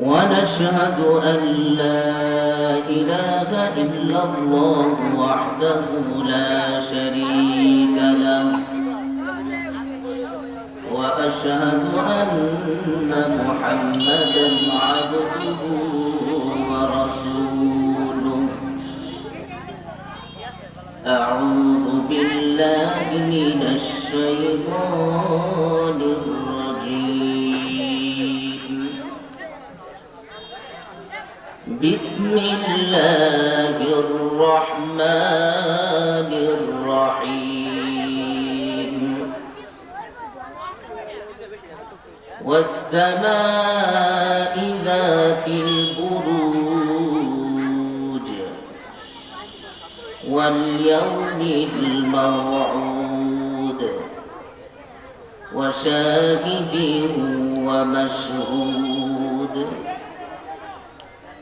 ونشهد أن لا إله إلا الله وحده لا شريك له. وأشهد أن محمدا عبده ورسوله. أعوذ بالله من الشيطان الرجيم. بسم الله الرحمن الرحيم. والسماء ذات البروج. واليوم الموعود. وشاهد ومشهود.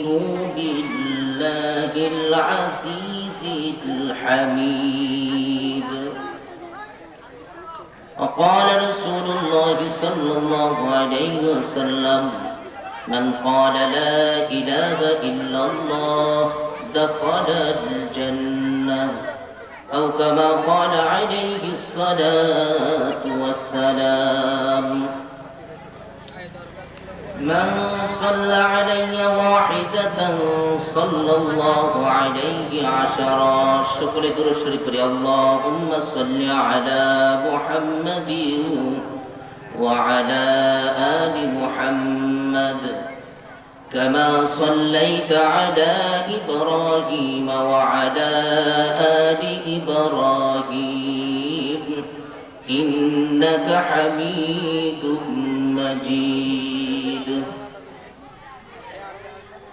يؤمنوا بالله العزيز الحميد. وقال رسول الله صلى الله عليه وسلم من قال لا إله إلا الله دخل الجنة. أو كما قال عليه الصلاة والسلام من صلى علي واحدة صلى الله عليه عشرا شكر در الشريف اللهم صل على محمد وعلى آل محمد. كما صليت على إبراهيم وعلى آل إبراهيم. إنك حميد مجيد.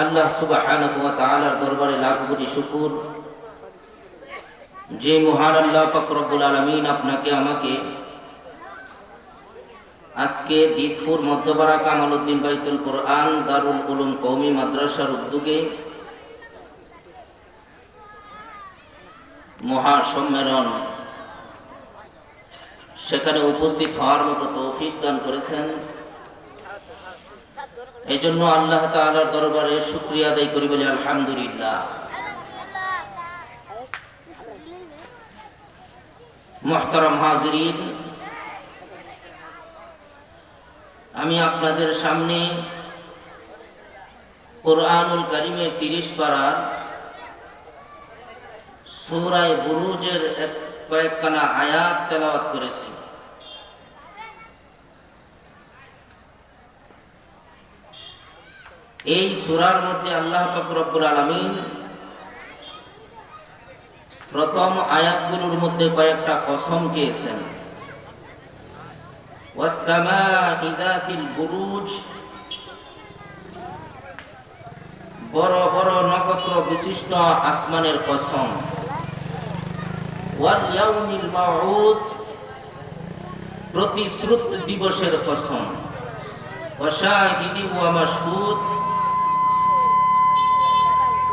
আল্লাহ তাআলার দরবারে লাখ কোটি শুকর। যে মহান আল্লাহ পাক রব্বুল আলামিন আপনাকে, আমাকে আজকে দিতপুর মধ্যপাড়া কামালউদ্দিন বাইতুল কোরআন দারুল উলুম কৌমি মাদ্রাসার উদ্যোগে মহা সম্মেলন সেখানে উপস্থিত হওয়ার মতো তৌফিক দান করেছেন। এই জন্য আল্লাহ তাআলার দরবারে শুক্রিয়া আদায় করি বলি, আলহামদুলিল্লাহ। মোহতারাম হাজরিন, আমি আপনাদের সামনে কোরআনুল কারিমের তিরিশ পাড়ার সুরায় বুরুজের কয়েকখানা আয়াত তেলাওয়াত করেছি। এই সুরার মধ্যে আল্লাহ রব্বুল আলমিন প্রথম আয়াতগুলোর মধ্যে কয়েকটা কসম খেয়েছেন। বড় বড় নক্ষত্র বিশিষ্ট আসমানের কসম। প্রতিশ্রুত দিবসের কসম। ওয়াশাহিদি ওয়া মাশহুদ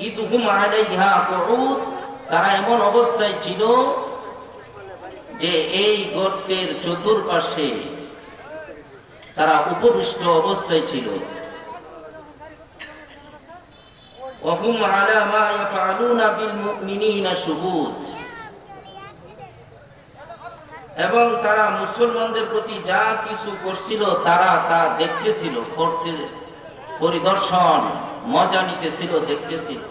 ইদহুম আলাইহা কুউদ তারা এমন অবস্থায় ছিল যে এই গর্তের চতুর্পাশে তারা উপবিষ্ট অবস্থায় ছিল وهم على ما يفعلون بالمؤمنين شهود এবং তারা মুসলমানদের প্রতি যা কিছু করছিল তারা তা দেখতেছিল করতে পরিদর্শন মজা নিতেছিল দেখতেছিল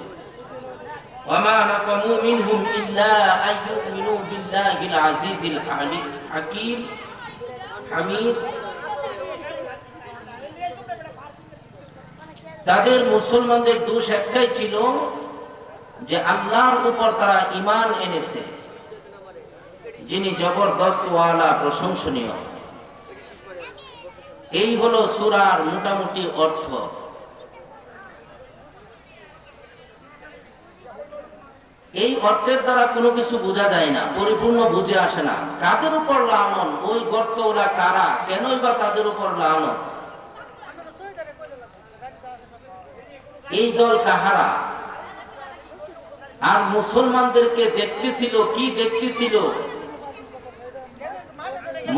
وما نقموا منهم إلا أن يؤمنوا بالله العزيز الحكيم حميد তাদের মুসলমানদের দোষ একটাই ছিল যে আল্লাহর উপর তারা ইমান এনেছে যিনি জবরদস্ত ওয়ালা প্রশংসনীয় এই হলো সুরার মোটামুটি অর্থ এই অর্থের দ্বারা কোনো কিছু বোঝা যায় না, পরিপূর্ণ বুঝে আসে না। কাদের উপর লালন ওই গর্ত ওরা কারা? কেনই বা তাদের উপর লালন এই দল কাহারা? আর মুসলমানদেরকে দেখতেছিল, কি দেখতেছিল?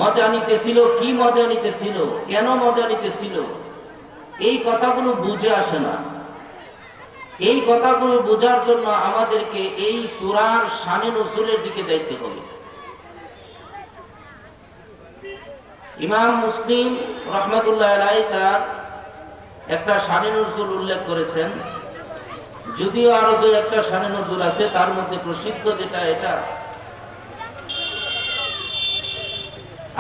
মজা নিতেছিল, কি মজা নিতেছিল? কেন মজা নিতেছিল? এই কথাগুলো বুঝে আসে না। এই কথাগুলো বোঝার জন্য আমাদেরকে এই সুরার শানে নজরুলের দিকে যাইতে হবে। ইমাম মুসলিম রহমতুল্লাহ আলাই তার একটা শানে নজরুল উল্লেখ করেছেন। যদিও আরও দুই একটা শানে নজরুল আছে, তার মধ্যে প্রসিদ্ধ যেটা, এটা।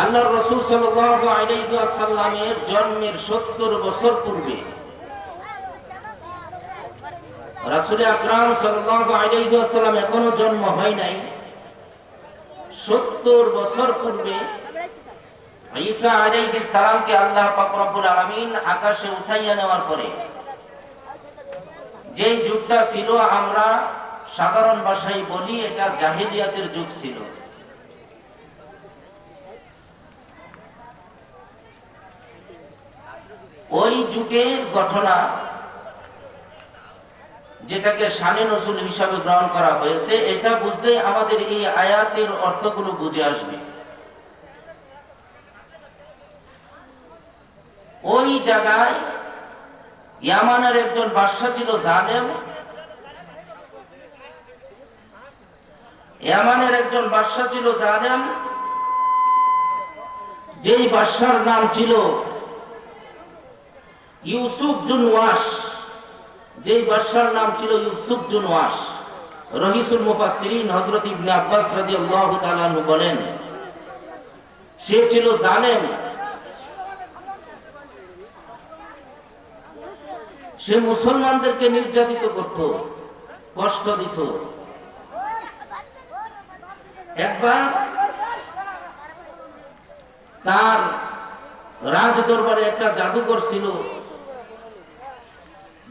আল্লাহ রসুল সাল্লামের জন্মের সত্তর বছর পূর্বে রাসুল আকরাম সাল্লাম এখনও জন্ম হয় নাই। সত্তর বছর পূর্বে ঈসা আলাইহিস সালামকে আল্লাহ আলামিন আকাশে উঠাইয়া নেওয়ার পরে যে যুগটা ছিল, আমরা সাধারণ ভাষায় বলি, এটা জাহিলিয়াতের যুগ ছিল। ওই যুগের ঘটনা যেটাকে শানে নজরুল হিসাবে গ্রহণ করা হয়েছে, এটা বুঝতে আমাদের এই আয়াতের অর্থগুলো বুঝে আসবে। ওই জায়গায় ইয়ামানের একজন বাদশা ছিল জালেম। ইয়ামানের একজন বাদশা ছিল জালেম। যেই বাদশার নাম ছিল ইউসুফ জুনওয়াস যেই বাদশার নাম ছিল ইউসুফ জুনওয়াস রহিসুল মুফাসসিরিন হযরত ইবনে আব্বাস রাদিয়াল্লাহু তাআলা বলেন, সে ছিল জালেম। সে মুসলমানদেরকে নির্যাতিত করত, কষ্ট দিত। একবার তার রাজ দরবারে একটা জাদুকর ছিল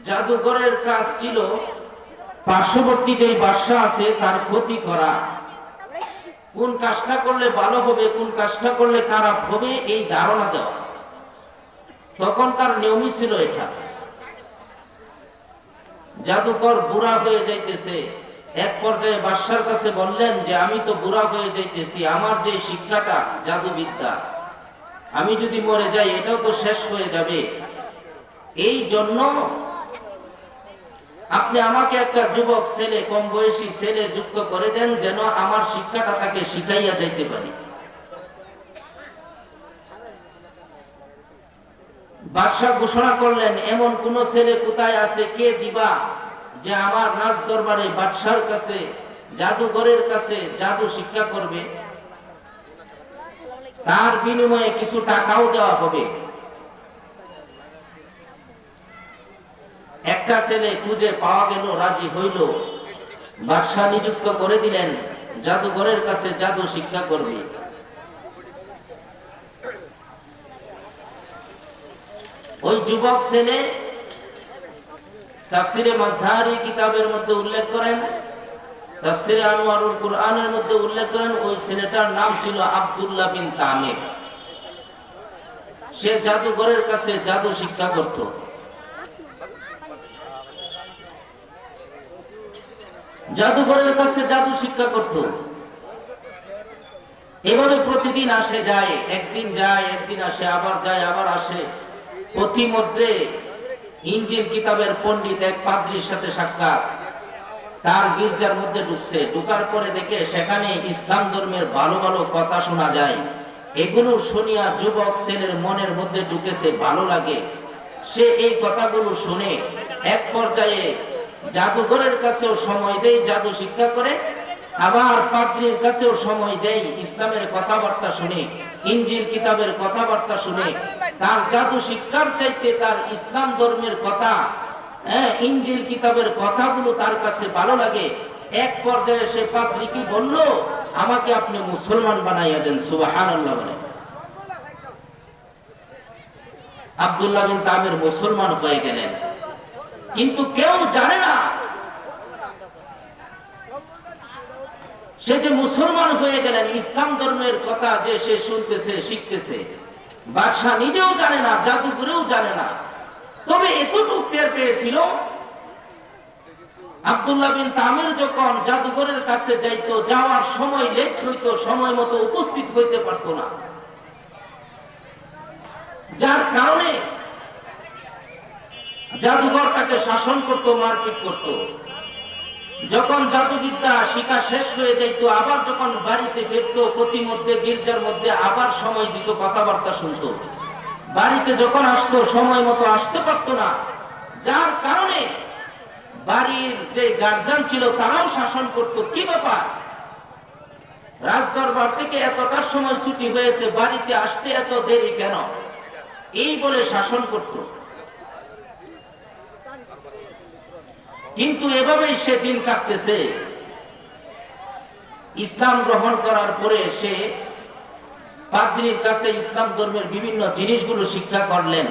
জাদুকরের কাজ ছিল পার্শ্ববর্তী যে বাদশা আছে, তার ক্ষতি করা। কোন কাজটা করলে ভালো হবে, কোন কাজটা করলে খারাপ হবে, এই ধারণা দেওয়া। তখন তখনকার নিয়মই ছিল এটা। জাদুকর বুড়া হয়ে যাইতেছে। এক পর্যায়ে বাদশার কাছে বললেন যে, আমি তো বুড়া হয়ে যাইতেছি, আমার যে শিক্ষাটা জাদুবিদ্যা, আমি যদি মরে যাই, এটাও তো শেষ হয়ে যাবে। এই জন্য আপনি আমাকে একটা যুবক, ছেলে কম বয়সী ছেলে যুক্ত করে দেন যেন আমার শিক্ষাটা তাকে শিখাইয়া যাইতে পারি। বাদশাহ ঘোষণা করলেন, এমন কোন ছেলে কোথায় আছে? কে দিবা যে আমার রাজ দরবারে বাদশার কাছে, জাদুঘরের কাছে জাদু শিক্ষা করবে? তার বিনিময়ে কিছু টাকাও দেওয়া হবে। একটা ছেলে খুঁজে পাওয়া গেল, রাজি হইল। বাদশাহ নিযুক্ত করে দিলেন, জাদুঘরের কাছে জাদু শিক্ষা করবে। ওই যুবক ছেলে তাফসিরে মাজহারি কিতাবের মধ্যে উল্লেখ করেন, তাফসিরে আনোয়ারুল কুরআনের মধ্যে উল্লেখ করেন, ওই ছেলেটার নাম ছিল আব্দুল্লাহ বিন তামির সে জাদুঘরের কাছে জাদু শিক্ষা করত। জাদুঘরের কাছে জাদু শিক্ষা করত। এভাবে প্রতিদিন আসে, যায়, একদিন যায়, একদিন আসে, আবার যায়, আবার আসে। পথিমধ্যে ইঞ্জিল কিতাবের পণ্ডিত এক পাদ্রির সাথে সাক্ষাৎ। তার গির্জার মধ্যে ঢুকছে। ঢুকার পরে দেখে সেখানে ইসলাম ধর্মের ভালো ভালো কথা শোনা যায়। এগুলো শুনিয়া যুবক ছেলের মনের মধ্যে ঢুকেছে, ভালো লাগে। সে এই কথাগুলো শুনে এক পর্যায়ে জাদুঘরের কাছেও সময় দেয় জাদু শিক্ষা করে। আবার পাদ্রির কাছেও সময় দেয় ইসলামের কথাবার্তা শুনে, ইঞ্জিল কিতাবের কথাবার্তা শুনে। তার জাদু শিক্ষার চাইতে তার ইসলাম ধর্মের কথা হ্যাঁ ইঞ্জিল কিতাবের কথাগুলো তার কাছে ভালো লাগে। এক পর্যায়ে সে পাদ্রি কি বলল, আমাকে আপনি মুসলমান বানাইয়া দেন সুবাহান বিন তামের মুসলমান হয়ে গেলেন। কিন্তু কেউ জানে না সে যে মুসলমান হয়ে গেলেন, ইসলাম ধর্মের কথা যে সে শুনতেছে, শিখতেছে, বাদশাহ নিজেও জানে না, জাদুঘরেও জানে না। তবে এতটুকু টের পেয়েছিল, আব্দুল্লাহ বিন তামির যখন জাদুঘরের কাছে যাইতো, যাওয়ার সময় লেট হইতো, সময় মতো উপস্থিত হইতে পারতো না। যার কারণে জাদুঘর তাকে শাসন করত, মারপিট করত। যখন জাদুবিদ্যা শিক্ষা শেষ হয়ে যাইত, আবার যখন বাড়িতে ফিরতো প্রতিমধ্যে গির্জার মধ্যে আবার সময় দিত, কথাবার্তা শুনতো। বাড়িতে যখন আসতো, সময় মতো আসতে পারতো না। যার কারণে বাড়ির যে গার্জান ছিল, তারাও শাসন করত। কি ব্যাপার? রাজদরবার থেকে এতটা সময় ছুটি হয়েছে, বাড়িতে আসতে এত দেরি কেন? এই বলে শাসন করত। কিন্তু এভাবেই সে দিন কাটতেছে। ইসলাম গ্রহণ করার পরে সে পাদ্রির কাছে ইসলাম ধর্মের বিভিন্ন জিনিসগুলো শিক্ষা করলেন।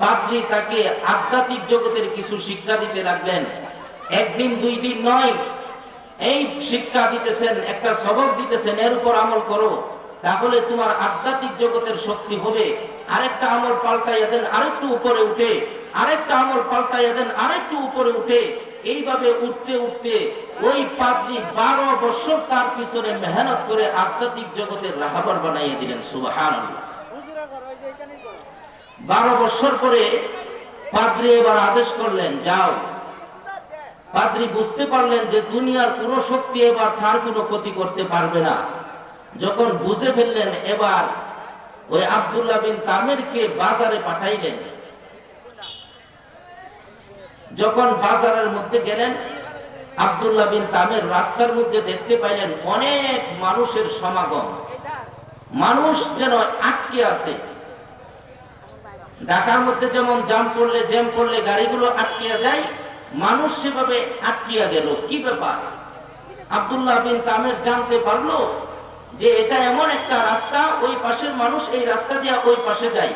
পাদ্রি তাকে আধ্যাত্মিক জগতের কিছু শিক্ষা দিতে লাগলেন। একদিন, দুই দিন নয়, এই শিক্ষা দিতেছেন, একটা সবক দিতেছেন, এর উপর আমল করো। তাহলে তোমার আধ্যাত্মিক জগতের শক্তি হবে। আরেকটা আমল পাল্টাইয়া দেন, আরেকটু উপরে উঠে আরেকটা আমল পাল্টাইয়া দেন, আরেকটু উপরে উঠে, এইভাবে উঠতে উঠতে ওই পাদ্রি বারো বছর তার পিছনে মেহনত করে আধ্যাত্মিক জগতের রাহাবার বানাইয়া দিলেন সুবাহান বারো বছর পরে পাদ্রি এবার আদেশ করলেন, যাও। পাদ্রি বুঝতে পারলেন যে দুনিয়ার কোন শক্তি এবার তার কোনো ক্ষতি করতে পারবে না। যখন বুঝে ফেললেন, এবার ওই আবদুল্লাহ বিন তামেরকে বাজারে পাঠাইলেন। যখন বাজারের মধ্যে গেলেন, আবদুল্লাহ বিন তামের রাস্তার মধ্যে দেখতে পাইলেন অনেক মানুষের সমাগম। মানুষ যেন আটকে আছে। ঢাকার মধ্যে যেমন জাম করলে জ্যাম করলে গাড়িগুলো আটকিয়া যায়, মানুষ সেভাবে আটকিয়া গেল। কি ব্যাপার? আবদুল্লাহ বিন তামের জানতে পারল যে এটা এমন একটা রাস্তা, ওই পাশের মানুষ এই রাস্তা দিয়া ওই পাশে যায়।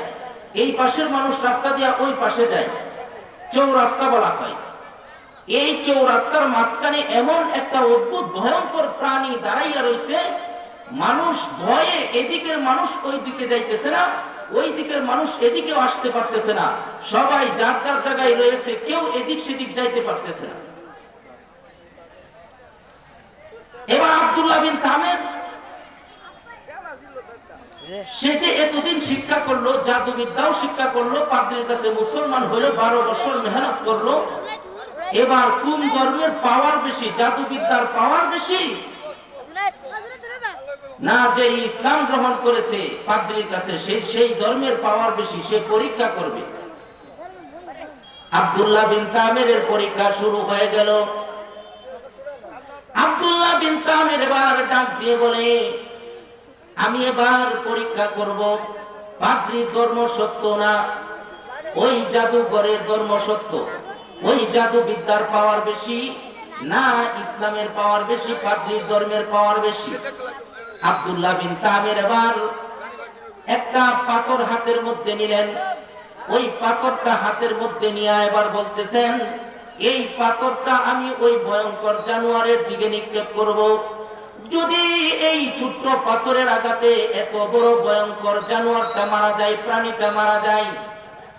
এই পাশের মানুষ রাস্তা দিয়া ওই পাশে যায়। চৌরাস্তা বলা হয়। এই চৌরাস্তার মাঝখানে এমন একটা অদ্ভুত, ভয়ঙ্কর প্রাণী দাঁড়াইয়া রয়েছে মানুষ ভয়ে এদিকের মানুষ ওই দিকে যাইতেছে না ওই দিকের মানুষ এদিকেও আসতে পারতেছে না। সবাই যার যার জায়গায় রয়েছে, কেউ এদিক সেদিক যাইতে পারতেছে না। এবার আব্দুল্লাহ বিন তামের সে যে এতদিন শিক্ষা করল, জাদুবিদ্যাও শিক্ষা করল, পাদ্রির কাছে মুসলমান বারো বছর মেহনত করল, এবার কোন ধর্মের পাওয়ার বেশি, জাদুবিদ্যার পাওয়ার বেশি? না, যে ইসলাম গ্রহণ করেছে, পাদ্রির কাছে সেই ধর্মের পাওয়ার বেশি, সে পরীক্ষা করবে। আব্দুল্লাহ বিন তামের পরীক্ষা শুরু হয়ে গেল। আব্দুল্লাহ বিন তামের এবার ডাক দিয়ে বলে আমি এবার পরীক্ষা করব, পাদ্রির ধর্ম সত্য না? ওই জাদুঘরের ধর্ম সত্য? ওই জাদু বিদ্যার পাওয়ার বেশি না ইসলামের পাওয়ার বেশি, পাদ্রির ধর্মের পাওয়ার বেশি? আব্দুল্লাহ বিন তামির এবার একটা পাথর হাতের মধ্যে নিলেন। ওই পাথরটা হাতের মধ্যে নিয়ে এবার বলতেছেন, এই পাথরটা আমি ওই ভয়ঙ্কর জানোয়ারের দিকে নিক্ষেপ করব। যদি এই ছোট্ট পাথরের আঘাতে এত বড় ভয়ঙ্কর জানোয়ারটা মারা যায়, প্রাণীটা মারা যায়,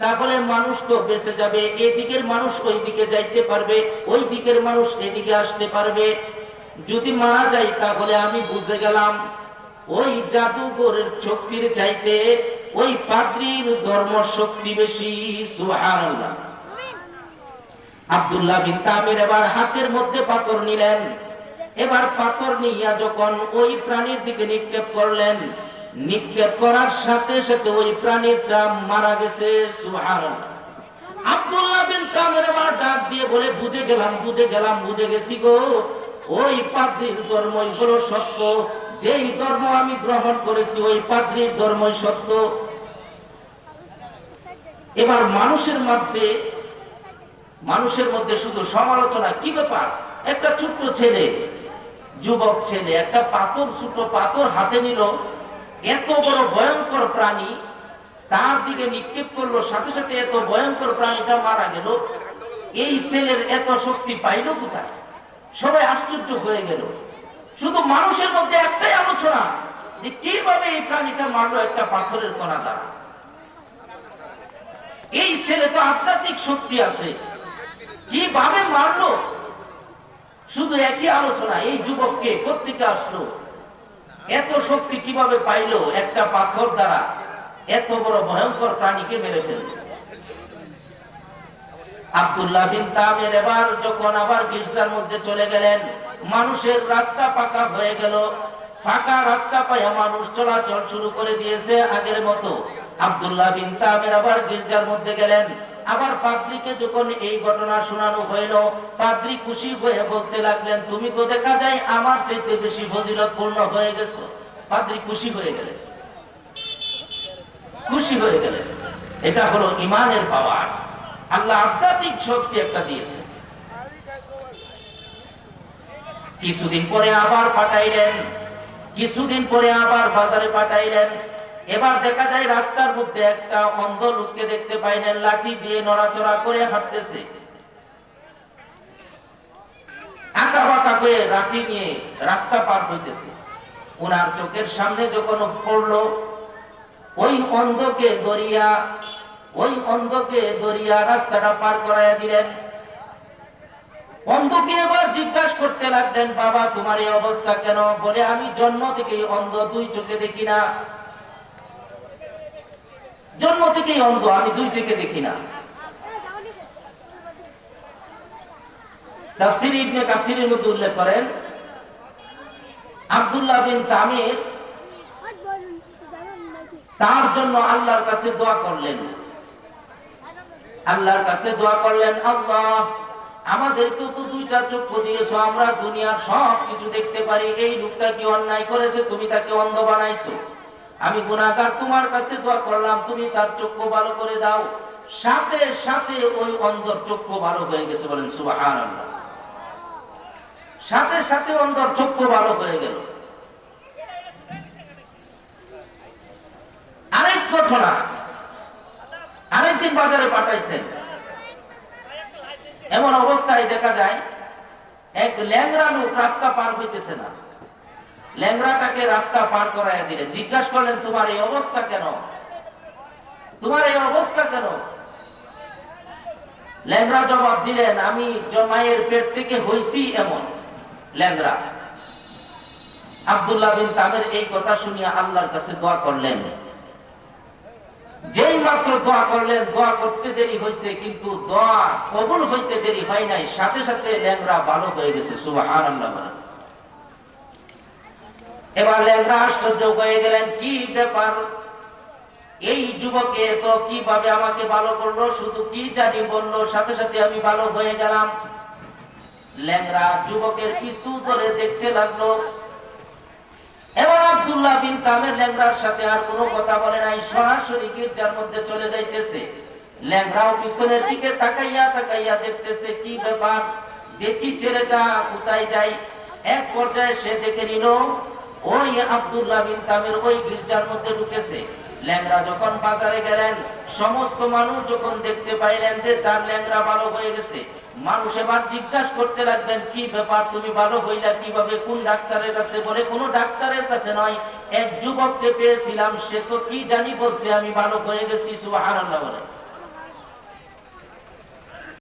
তাহলে মানুষ তো বেঁচে যাবে। এদিকের মানুষ ওই দিকে যাইতে পারবে, ওই দিকের মানুষ এদিকে আসতে পারবে। যদি মারা যায়, তাহলে আমি বুঝে গেলাম, ওই জাদুঘরের শক্তির চাইতে ওই পাদ্রির ধর্ম শক্তি বেশি, সুবহানাল্লাহ। আব্দুল্লাহ বিন তামির এবার হাতের মধ্যে পাথর নিলেন। এবার পাথর নিয়া যখন ওই প্রাণীর দিকে নিক্ষেপ করলেন, নিক্ষেপ করার সাথে সাথে ওই প্রাণীটা মারা গেছে, সুবহানাল্লাহ। আব্দুল্লাহ বিন তামির এবার ডাক দিয়ে বলে, বুঝে গেলাম বুঝে গেলাম, বুঝে গেছি গো। ওই পাদ্রির ধর্মই হলো সত্য। যেই ধর্ম আমি গ্রহণ করেছি, ওই পাদ্রির ধর্মই সত্য। এবার মানুষের মধ্যে মানুষের মধ্যে শুধু সমালোচনা, কি ব্যাপার? একটা ছোট্ট ছেলে যুবক ছেলে, একটা পাথর ছোট পাথর হাতে নিল। এত বড় ভয়ঙ্কর প্রাণী তার দিকে নিক্ষেপ করল, সাথে সাথে এত ভয়ঙ্কর প্রাণীটা মারা গেল। এই ছেলের এত শক্তি পাইল কোথায়? সবাই আশ্চর্য হয়ে গেল। শুধু মানুষের মধ্যে একটাই আলোচনা যে কীভাবে এই প্রাণীটা মারলো একটা পাথরের কণা দ্বারা। এই ছেলে তো আধ্যাত্মিক শক্তি আছে। কীভাবে মারলো? শুধু একই আলোচনা, এই যুবককে কোথেকে আসলো? এত শক্তি কীভাবে পাইলো একটা পাথর দ্বারা? এত বড় ভয়ঙ্কর প্রাণীকে মেরে ফেলল? আব্দুল্লাহ বিন তামের এবার যখন আবার গির্জার মধ্যে চলে গেলেন, মানুষের রাস্তা পাকা হয়ে গেল। ফাঁকা রাস্তা পাইয়া মানুষ চলাচল শুরু করে দিয়েছে আগের মতো। আব্দুল্লাহ বিন তামের আবার গির্জার মধ্যে গেলেন। আবার পাদ্রিকে যখন এই ঘটনা শোনানো হইল, পাদ্রি খুশি হয়ে বলতে লাগলেন, তুমি তো দেখা যায় আমার চাইতে বেশি ফজিলতপূর্ণ হয়ে গেছো। পাদ্রি খুশি হয়ে গেলেন। খুশি হয়ে গেলেন। এটা হলো ইমানের পাওয়ার। আল্লাহ আধ্যাত্মিক শক্তি একটা দিয়েছে। কিছুদিন পরে আবার পাঠাইলেন, কিছুদিন পরে আবার বাজারে পাঠাইলেন। এবার দেখা যায় রাস্তার মধ্যে একটা অন্ধ লোককে দেখতে পাইলেন লাঠি দিয়ে নড়াচড়া করে হাঁটতেছে। আঁকা বাঁকা করে লাঠি নিয়ে রাস্তা পার হইতেছে। ওনার চোখের সামনে যখন ওই অন্ধকে দরিয়া, ওই অন্ধকে দরিয়া রাস্তাটা পার করাইয়া দিলেন। অন্ধকে এবার জিজ্ঞাসা করতে লাগলেন, বাবা, তোমার এই অবস্থা কেন? বলে, আমি জন্ম থেকেই অন্ধ দুই চোখে দেখি না। জন্ম থেকেই অন্ধ, আমি দুই চোখে দেখি না। তার জন্য আল্লাহর কাছে দোয়া করলেন। আল্লাহর কাছে দোয়া করলেন আমাদেরকেও তো দুইটা চক্ষু দিয়েছ, আমরা দুনিয়ার সব কিছু দেখতে পারি, এই লোকটা কি অন্যায় করেছে, তুমি তাকে অন্ধ বানাইছো? আমি গুণাগার তোমার কাছে দোয়া করলাম, তুমি তার চক্ষু ভালো করে দাও। সাথে সাথে ওই অন্ধর চক্ষু ভালো হয়ে গেছে বলেন সুবাহান সাথে সাথে অন্ধর চক্ষু ভালো হয়ে গেল। আরেক ঘটনা। আরেকদিন বাজারে পাঠাইছেন। এমন অবস্থায় দেখা যায়, এক ল্যাংরা লোক রাস্তা পার হইতেছে না। ল্যাংরাটাকে রাস্তা পার করাইয়া দিলেন। জিজ্ঞাসা করলেন, তোমার এই অবস্থা কেন? তোমার এই অবস্থা কেন? ল্যাংরা জবাব দিলেন, আমি জমায়ের পেট থেকে হইছি এমন ল্যাংরা আব্দুল্লাহ বিন তামের এই কথা শুনিয়া আল্লাহর কাছে দোয়া করলেন। যেই মাত্র দোয়া করলেন, দোয়া করতে দেরি হয়েছে কিন্তু দোয়া কবুল হইতে দেরি হয় নাই। সাথে সাথে ল্যাংরা ভালো হয়ে গেছে সুবাহান এবার ল্যাংরা আশ্চর্য হয়ে গেলেন, কি ব্যাপার? এই যুবকে তো কীভাবে আমাকে ভালো করল? শুধু কি জানি বলল, সাথে সাথে আমি ভালো হয়ে গেলাম। ল্যাংরা যুবকের পিছু ধরে দেখতে লাগল। এবার আব্দুল্লাহ বিন তামের সাথে আর কোনো কথা বলে নাই, সরাসরি গির্জার মধ্যে চলে যাইতেছে। ল্যাংরাও পিছনের দিকে তাকাইয়া তাকাইয়া দেখতেছে, কি ব্যাপার? দেখি ছেলেটা কোথায় যায়? এক পর্যায়ে সে দেখে নিল ওই আব্দুল্লাহ বিন ওই গির্জার মধ্যে ঢুকেছে। ল্যাংরা যখন বাজারে গেলেন, সমস্ত মানুষ যখন দেখতে পাইলেন যে তার ল্যাংরা ভালো হয়ে গেছে, মানুষ এবার জিজ্ঞাসা করতে লাগবেন কি ব্যাপার তুমি ভালো হইলা কীভাবে? কোন ডাক্তারের কাছে? বলে, কোনো ডাক্তারের কাছে নয়, এক যুবককে পেয়েছিলাম, সে তো কি জানি বলছে, আমি ভালো হয়ে গেছি, সুবহানাল্লাহ বলে।